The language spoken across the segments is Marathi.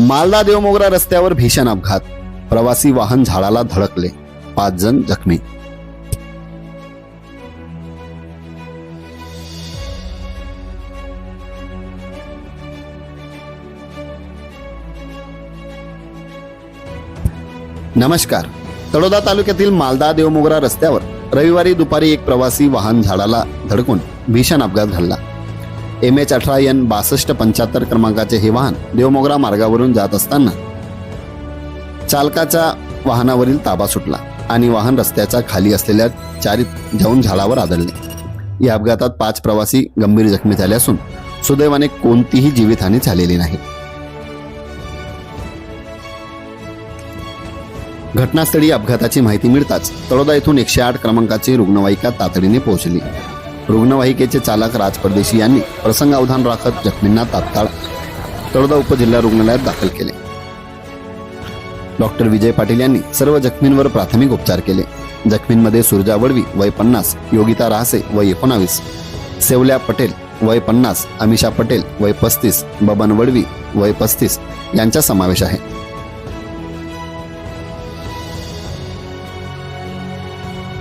मालदा देवमोगरा रस्त्यावर भीषण अपघात. प्रवासी वाहन झाडाला धडकले. पाच जण जखमी. नमस्कार. तळोदा तालुक्यातील मालदा देवमोगरा रस्त्यावर रविवारी दुपारी एक प्रवासी वाहन झाडाला धडकून भीषण अपघात घडला. एम एच अठरा एन बासष्ट पंच्याहत्तर क्रमांकाचे हे वाहन देवमोगरा मार्गावरून जात असताना चालकाच्या वाहनावरील ताबा सुटला आणि वाहन रस्त्याच्या खाली असलेल्या चारीत जाऊन झाडावर आदळले. या अपघातात पाच प्रवासी गंभीर जखमी झाले असून सुदैवाने कोणतीही जीवितहानी झालेली नाही. घटनास्थळी अपघाताची माहिती मिळताच तळोदा येथून एकशे आठ क्रमांकाची रुग्णवाहिका तातडीने पोहोचली. रुग्णवाहिकेचे चालक राज परदेशी यांनी प्रसंगावधान राखत जखमींना तात्काळ तळोदा उपजिल्हा रुग्णालयात दाखल केले. डॉक्टर विजय पाटील यांनी सर्व जखमींवर प्राथमिक उपचार केले. जखमींमध्ये सुरजा वडवी वय पन्नास योगिता राहसे वय एकोणावीस सेवल्या पटेल वय पन्नास अमिषा पटेल वय पस्तीस बबन वडवी वय पस्तीस यांचा समावेश आहे.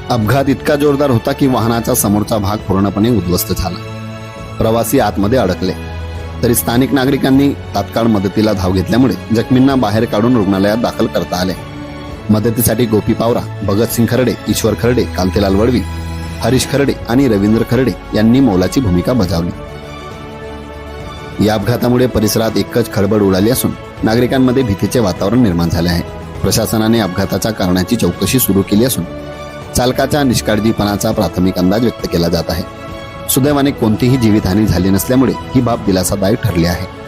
अपघात इतका जोरदार होता की वाहनाचा समोरचा भाग पूर्णपणे उद्ध्वस्त झाला. प्रवासी आतमध्ये अडकले. तरी स्थानिक नागरिकांनी तात्काळ मदतीला धाव घेतल्यामुळे जखमींना बाहेर काढून रुग्णालयात दाखल करता आले. मदतीसाठी गोपी पावरा भगतसिंग खरडे ईश्वर खर्डे कांतीलाल वडवी हरीश खर्डे आणि रवींद्र खर्डे यांनी मोलाची भूमिका बजावली. या अपघातामुळे परिसरात एकच खळबळ उडाली असून नागरिकांमध्ये भीतीचे वातावरण निर्माण झाले आहे. प्रशासनाने अपघाताच्या कारणाची चौकशी सुरू केली असून चालकाच्या निष्काळजीपणाचा प्राथमिक अंदाज व्यक्त केला जात आहे. सुदैवाने कोणतीही जीवितहानी झाली नसल्यामुळे ही बाब दिलासादायक ठरली आहे.